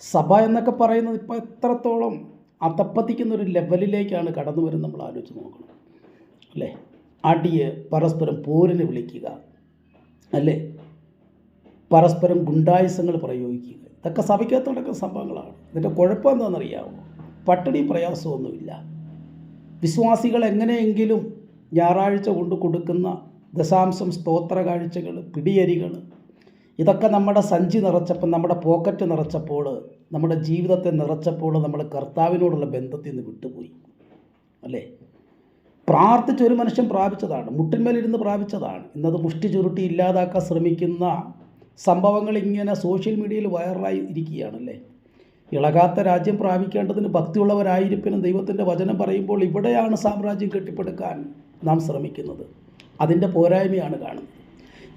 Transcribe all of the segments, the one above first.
സഭ എന്നൊക്കെ പറയുന്നത് ഇപ്പോൾ എത്രത്തോളം അതപ്പത്തിക്കുന്ന ഒരു ലെവലിലേക്കാണ് കടന്നു വരുന്നത് നമ്മൾ ആലോചിച്ച് നോക്കണം. അല്ലേ? അടിയെ പരസ്പരം പോരിന് വിളിക്കുക. അല്ലേ? പരസ്പരം ഗുണ്ടായുസങ്ങൾ പ്രയോഗിക്കുക. ഇതൊക്കെ സഭയ്ക്കകത്ത് സംഭവങ്ങളാണ്. ഇതിന്റെ കുഴപ്പം എന്താണെന്നറിയാമോ പട്ടിണി പ്രയാസമൊന്നുമില്ല. വിശ്വാസികൾ എങ്ങനെയെങ്കിലും ഞായറാഴ്ച കൊണ്ട് കൊടുക്കുന്ന ദശാംശം സ്തോത്ര കാഴ്ചകൾ പിടിയരികൾ ഇതൊക്കെ നമ്മുടെ സഞ്ചി നിറച്ചപ്പോൾ നമ്മുടെ പോക്കറ്റ് നിറച്ചപ്പോൾ നമ്മുടെ ജീവിതത്തെ നിറച്ചപ്പോൾ നമ്മൾ കർത്താവിനോടുള്ള ബന്ധത്തിൽ നിന്ന് വിട്ടുപോയി. അല്ലേ? പ്രാർത്ഥിച്ച ഒരു മനുഷ്യൻ പ്രാപിച്ചതാണ് മുട്ടിന്മേലിരുന്ന് പ്രാപിച്ചതാണ്. ഇന്നത് മുഷ്ടി ചുരുട്ടി ഇല്ലാതാക്കാൻ ശ്രമിക്കുന്ന സംഭവങ്ങൾ ഇങ്ങനെ സോഷ്യൽ മീഡിയയിൽ വൈറലായി ഇരിക്കുകയാണല്ലേ ഇളകാത്ത രാജ്യം പ്രാപിക്കേണ്ടതിന് ഭക്തിയുള്ളവരായിരിപ്പിനും ദൈവത്തിന്റെ വചനം പറയുമ്പോൾ ഇവിടെയാണ് സാമ്രാജ്യം കെട്ടിപ്പടുക്കാൻ നാം ശ്രമിക്കുന്നത്. അതിന്റെ പോരായ്മയാണ് കാണുന്നത്.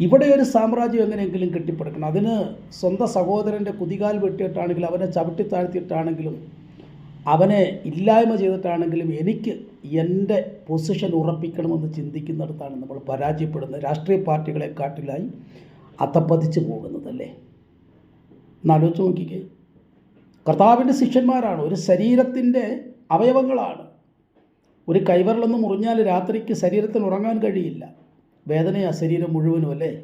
ഇവിടെ ഒരു സാമ്രാജ്യം എങ്ങനെയെങ്കിലും കെട്ടിപ്പടുക്കണം. അതിന് സ്വന്തം സഹോദരന്റെ കുതികാൽ വെട്ടിയിട്ടാണെങ്കിലും അവനെ ചവിട്ടി താഴ്ത്തിയിട്ടാണെങ്കിലും അവനെ ഇല്ലായ്മ ചെയ്തിട്ടാണെങ്കിലും എനിക്ക് എന്റെ പൊസിഷൻ ഉറപ്പിക്കണമെന്ന് ചിന്തിക്കുന്നിടത്താണ് നമ്മൾ പരാജയപ്പെടുന്നത്. രാഷ്ട്രീയ പാർട്ടികളെക്കാട്ടിലായി അത്തപ്പതിച്ച് പോകുന്നതല്ലേ എന്നാലോചിച്ച് നോക്കിക്കേ. കർത്താവിന്റെ ശിഷ്യന്മാരാണ്. ഒരു ശരീരത്തിന്റെ അവയവങ്ങളാണ്. ഒരു കൈവരലൊന്ന് മുറിഞ്ഞാൽ രാത്രിക്ക് ശരീരത്തിന് ഉറങ്ങാൻ കഴിയില്ല. വേദനയാ ശരീരം മുഴുവനും അല്ലേ?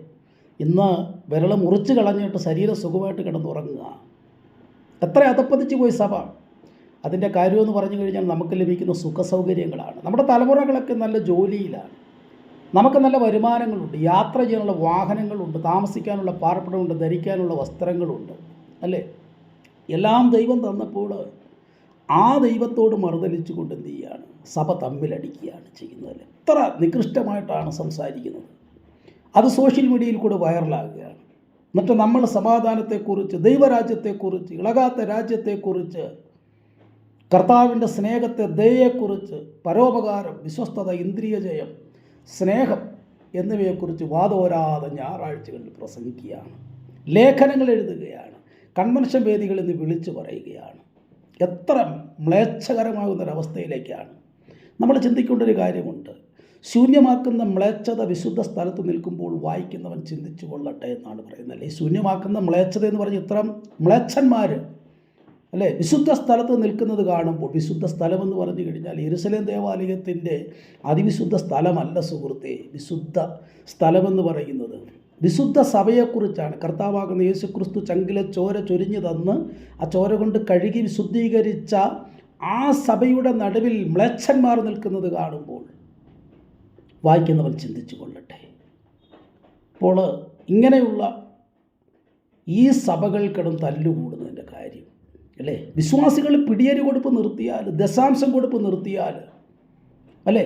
ഇന്ന് വിരളം മുറിച്ച് കളഞ്ഞിട്ട് ശരീരം സുഖമായിട്ട് കിടന്നുറങ്ങുക. എത്ര അതപ്പതിച്ച് പോയി സഭ. അതിന്റെ കാര്യമെന്ന് പറഞ്ഞു കഴിഞ്ഞാൽ നമുക്ക് ലഭിക്കുന്ന സുഖസൗകര്യങ്ങളാണ്. നമ്മുടെ തലമുറകളൊക്കെ നല്ല ജോലിയിലാണ്. നമുക്ക് നല്ല വരുമാനങ്ങളുണ്ട്. യാത്ര ചെയ്യാനുള്ള വാഹനങ്ങളുണ്ട്. താമസിക്കാനുള്ള പാർപ്പിടമുണ്ട്. ധരിക്കാനുള്ള വസ്ത്രങ്ങളുണ്ട്. അല്ലേ? എല്ലാം ദൈവം തന്നപ്പോൾ ആ ദൈവത്തോട് മറുതലിച്ചു കൊണ്ട് എന്ത് ചെയ്യുകയാണ് സഭ തമ്മിലടിക്കുകയാണ് ചെയ്യുന്നത് എത്ര നികൃഷ്ടമായിട്ടാണ് സംസാരിക്കുന്നത്. അത് സോഷ്യൽ മീഡിയയിൽ കൂടെ വൈറലാകുകയാണ്. എന്നിട്ട് നമ്മൾ സമാധാനത്തെക്കുറിച്ച് ദൈവരാജ്യത്തെക്കുറിച്ച് ഇളകാത്ത രാജ്യത്തെക്കുറിച്ച് കർത്താവിന്റെ സ്നേഹത്തെ ദയയെക്കുറിച്ച് പരോപകാരം വിശ്വസ്തത ഇന്ദ്രിയജയം സ്നേഹം എന്നിവയെക്കുറിച്ച് വാദോരാതെ ഞായറാഴ്ചകളിൽ പ്രസംഗിക്കുകയാണ്. ലേഖനങ്ങൾ എഴുതുകയാണ്. കൺവെൻഷൻ വേദികളിൽ നിന്ന് വിളിച്ചു പറയുകയാണ്. എത്ര മ്ലേച്ഛകരമാകുന്നൊരവസ്ഥയിലേക്കാണ്. നമ്മൾ ചിന്തിക്കേണ്ട ഒരു കാര്യമുണ്ട്. ശൂന്യമാക്കുന്ന മ്ലേച്ഛത വിശുദ്ധ സ്ഥലത്ത് നിൽക്കുമ്പോൾ വായിക്കുന്നവൻ ചിന്തിച്ചു കൊള്ളട്ടെ എന്നാണ് പറയുന്നത് അല്ലേ? ശൂന്യമാക്കുന്ന മ്ലേച്ഛത എന്ന് പറഞ്ഞ് ഇത്രയും മ്ലേച്ഛന്മാർ അല്ലേ? വിശുദ്ധ സ്ഥലത്ത് നിൽക്കുന്നത് കാണുമ്പോൾ വിശുദ്ധ സ്ഥലമെന്ന് പറഞ്ഞു കഴിഞ്ഞാൽ ഇരുസലേം ദേവാലയത്തിന്റെ അതിവിശുദ്ധ സ്ഥലമല്ല സുഹൃത്തെ. വിശുദ്ധ സ്ഥലമെന്ന് പറയുന്നത് വിശുദ്ധ സഭയെക്കുറിച്ചാണ് കർത്താവാകുന്ന യേശുക്രിസ്തു ചങ്കിലെ ചോര ചൊരിഞ്ഞു തന്ന് ആ ചോര കൊണ്ട് കഴുകി വിശുദ്ധീകരിച്ച ആ സഭയുടെ നടുവിൽ മ്ലേച്ഛന്മാർ നിൽക്കുന്നത് കാണുമ്പോൾ വായിക്കുന്നവൻ ചിന്തിച്ചു കൊള്ളട്ടെ അപ്പോൾ ഇങ്ങനെയുള്ള ഈ സഭകൾക്കിടം തല്ലുകൂടുന്നതിന്റെ കാര്യം അല്ലേ? വിശ്വാസികൾ പിടിയരി കൊടുപ്പ് നിർത്തിയാൽ ദശാംശം കൊടുപ്പ് നിർത്തിയാൽ അല്ലേ?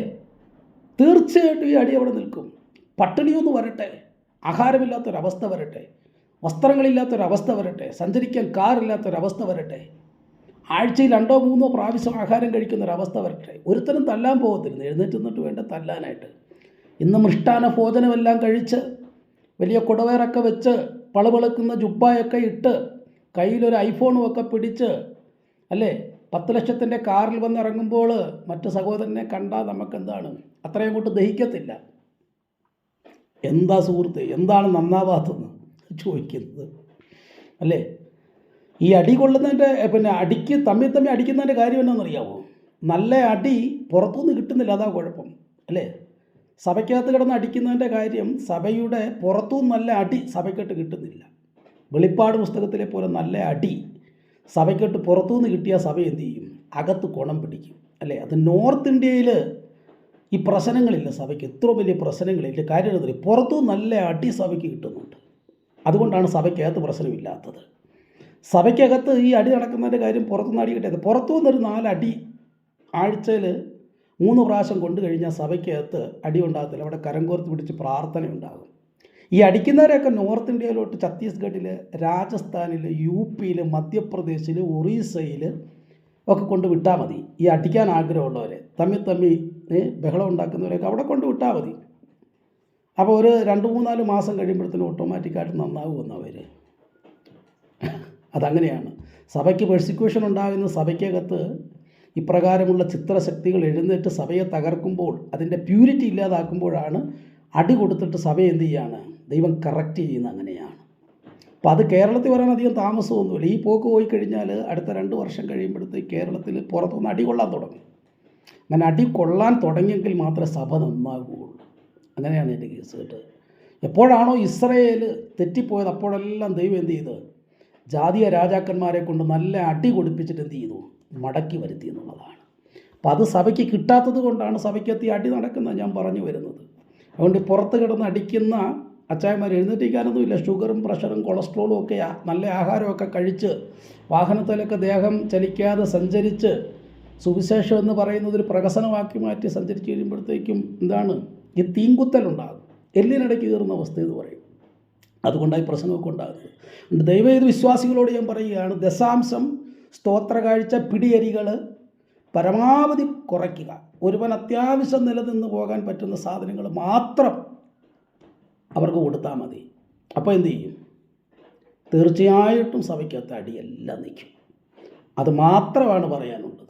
തീർച്ചയായിട്ടും ഈ അടി അവിടെ നിൽക്കും. പട്ടിണിയൊന്ന് വരട്ടെ. ആഹാരമില്ലാത്തൊരവസ്ഥ വരട്ടെ. വസ്ത്രങ്ങളില്ലാത്തൊരവസ്ഥ വരട്ടെ. സഞ്ചരിക്കാൻ കാറില്ലാത്തൊരവസ്ഥ വരട്ടെ. ആഴ്ചയിൽ രണ്ടോ മൂന്നോ പ്രാവശ്യം ആഹാരം കഴിക്കുന്ന ഒരവസ്ഥ വരട്ടെ. ഒരുത്തരും തല്ലാൻ പോകത്തില്ല. എഴുന്നേറ്റ് നിന്നിട്ട് വേണ്ട തല്ലാനായിട്ട്. ഇന്ന് മൃഷ്ടാന ഭോജനമെല്ലാം കഴിച്ച് വലിയ കുടവേറൊക്കെ വെച്ച് പളവിളക്കുന്ന ജുബ്ബായൊക്കെ ഇട്ട് കയ്യിലൊരു ഐഫോണും ഒക്കെ പിടിച്ച് അല്ലേ? പത്ത് ലക്ഷത്തിന്റെ കാറിൽ വന്നിറങ്ങുമ്പോൾ മറ്റ് സഹോദരനെ കണ്ടാൽ നമുക്കെന്താണ്? അത്രയും കൊണ്ട് ദഹിക്കത്തില്ല. എന്താ സുഹൃത്ത്? എന്താണ് നന്നാവാത്തതെന്ന് ചോദിക്കുന്നത്. അല്ലേ? ഈ അടി കൊള്ളുന്നതിന്റെ പിന്നെ അടിക്ക് തമ്മിൽ തമ്മിൽ അടിക്കുന്നതിന്റെ കാര്യം എന്നാണെന്നറിയാമോ നല്ല അടി പുറത്തുനിന്ന് കിട്ടുന്നില്ല അതാ കുഴപ്പം. അല്ലേ? സഭയ്ക്കകത്ത് കിടന്ന് അടിക്കുന്നതിന്റെ കാര്യം സഭയുടെ പുറത്തുനിന്ന് നല്ല അടി സഭയ്ക്കട്ട് കിട്ടുന്നില്ല. വെളിപ്പാട് പുസ്തകത്തിലെ പോലെ നല്ല അടി സഭയ്ക്കട്ട് പുറത്തുനിന്ന് കിട്ടിയ സഭ എന്ത് ചെയ്യും? അകത്ത് കുണം പിടിക്കും. അല്ലേ? അത് നോർത്ത് ഇന്ത്യയിൽ ഈ പ്രശ്നങ്ങളില്ല സഭയ്ക്ക്. എത്ര വലിയ പ്രശ്നങ്ങളില്ല കാര്യം എന്താ പുറത്തു നല്ല അടി സഭയ്ക്ക് കിട്ടുന്നുണ്ട്. അതുകൊണ്ടാണ് സഭയ്ക്കകത്ത് പ്രശ്നമില്ലാത്തത്. സഭയ്ക്കകത്ത് ഈ അടി നടക്കുന്നതിന്റെ കാര്യം പുറത്തുനിന്ന് അടി കിട്ടിയത് പുറത്തു നിന്നൊരു നാലടി ആഴ്ചയിൽ മൂന്ന് പ്രാവശ്യം കൊണ്ടു കഴിഞ്ഞാൽ സഭയ്ക്കകത്ത് അടി ഉണ്ടാകത്തില്ല. അവിടെ കരം കോർത്ത് പിടിച്ച് പ്രാർത്ഥന ഉണ്ടാകും. ഈ അടിക്കുന്നവരെയൊക്കെ നോർത്ത് ഇന്ത്യയിലോട്ട് ഛത്തീസ്ഗഡിൽ രാജസ്ഥാനിൽ യു പിയിൽ മധ്യപ്രദേശിൽ ഒറീസയിൽ ഒക്കെ കൊണ്ട് വിട്ടാൽ മതി. ഈ അടിക്കാൻ ആഗ്രഹമുള്ളവരെ. തമ്മിൽ തമ്മി ഏ, ബഹളം ഉണ്ടാക്കുന്നവരെയൊക്കെ അവിടെ കൊണ്ട് വിട്ടാൽ മതി. അപ്പോൾ ഒരു രണ്ട് മൂന്നാൽ മാസം കഴിയുമ്പോഴത്തേനും ഓട്ടോമാറ്റിക്കായിട്ട് നന്നാകുമെന്ന് അവർ അതങ്ങനെയാണ്. സഭയ്ക്ക് പെർസിക്യൂഷൻ ഉണ്ടാകുന്ന സഭയ്ക്കകത്ത് ഇപ്രകാരമുള്ള ചിത്രശക്തികൾ എഴുന്നേറ്റ് സഭയെ തകർക്കുമ്പോൾ അതിന്റെ പ്യൂരിറ്റി ഇല്ലാതാക്കുമ്പോഴാണ് അടി കൊടുത്തിട്ട് സഭ എന്ത് ചെയ്യാണ്? ദൈവം കറക്റ്റ് ചെയ്യുന്ന അങ്ങനെയാണ്. അപ്പം അത് കേരളത്തിൽ വരാൻ അധികം താമസമൊന്നുമില്ല. ഈ പോക്ക് പോയി കഴിഞ്ഞാൽ അടുത്ത രണ്ട് വർഷം കഴിയുമ്പോഴത്തേക്ക് കേരളത്തിൽ പുറത്തുനിന്ന് അടി കൊള്ളാൻ തുടങ്ങും. അങ്ങനെ അടി കൊള്ളാൻ തുടങ്ങിയെങ്കിൽ മാത്രമേ സഭ നന്നാകുകയുള്ളൂ. അങ്ങനെയാണ് എന്റെ കേസ് കേട്ടത് എപ്പോഴാണോ ഇസ്രയേൽ തെറ്റിപ്പോയത് അപ്പോഴെല്ലാം ദൈവം എന്ത് ചെയ്ത്? ജാതീയ രാജാക്കന്മാരെ കൊണ്ട് നല്ല അടി കൊടുപ്പിച്ചിട്ട് എന്ത് ചെയ്തു? മടക്കി വരുത്തി എന്നുള്ളതാണ്. അപ്പം അത് സഭയ്ക്ക് കിട്ടാത്തത് കൊണ്ടാണ് സഭയ്ക്കെത്തി അടി നടക്കുന്നത് ഞാൻ പറഞ്ഞു വരുന്നത്. അതുകൊണ്ട് പുറത്ത് കിടന്ന് അടിക്കുന്ന അച്ചായന്മാർ എഴുന്നേറ്റിക്കാനൊന്നുമില്ല ഷുഗറും പ്രഷറും കൊളസ്ട്രോളും ഒക്കെ നല്ല ആഹാരമൊക്കെ കഴിച്ച് വാഹനത്തിലൊക്കെ ദേഹം ചലിക്കാതെ സഞ്ചരിച്ച് സുവിശേഷം എന്ന് പറയുന്നത് ഒരു പ്രകസനമാക്കി മാറ്റി സഞ്ചരിച്ച് കഴിയുമ്പോഴത്തേക്കും എന്താണ്? ഈ തീങ്കുത്തലുണ്ടാകും. എല്ലിനിടയ്ക്ക് കയറുന്ന അവസ്ഥ എന്ന് പറയും. അതുകൊണ്ടായി പ്രശ്നമൊക്കെ ഉണ്ടാകുന്നത്. അതുകൊണ്ട് ഇത് വിശ്വാസികളോട് ഞാൻ പറയുകയാണ് ദശാംശം സ്തോത്ര കാഴ്ച പിടിയരികൾ പരമാവധി കുറയ്ക്കുക. ഒരുവൻ അത്യാവശ്യം നിലനിന്ന് പോകാൻ പറ്റുന്ന സാധനങ്ങൾ മാത്രം അവർക്ക് കൊടുത്താൽ മതി. അപ്പോൾ എന്തു ചെയ്യും? തീർച്ചയായിട്ടും സഭയ്ക്കകത്ത് അടിയെല്ലാം നിൽക്കും. അത് മാത്രമാണ് പറയാനുള്ളത്.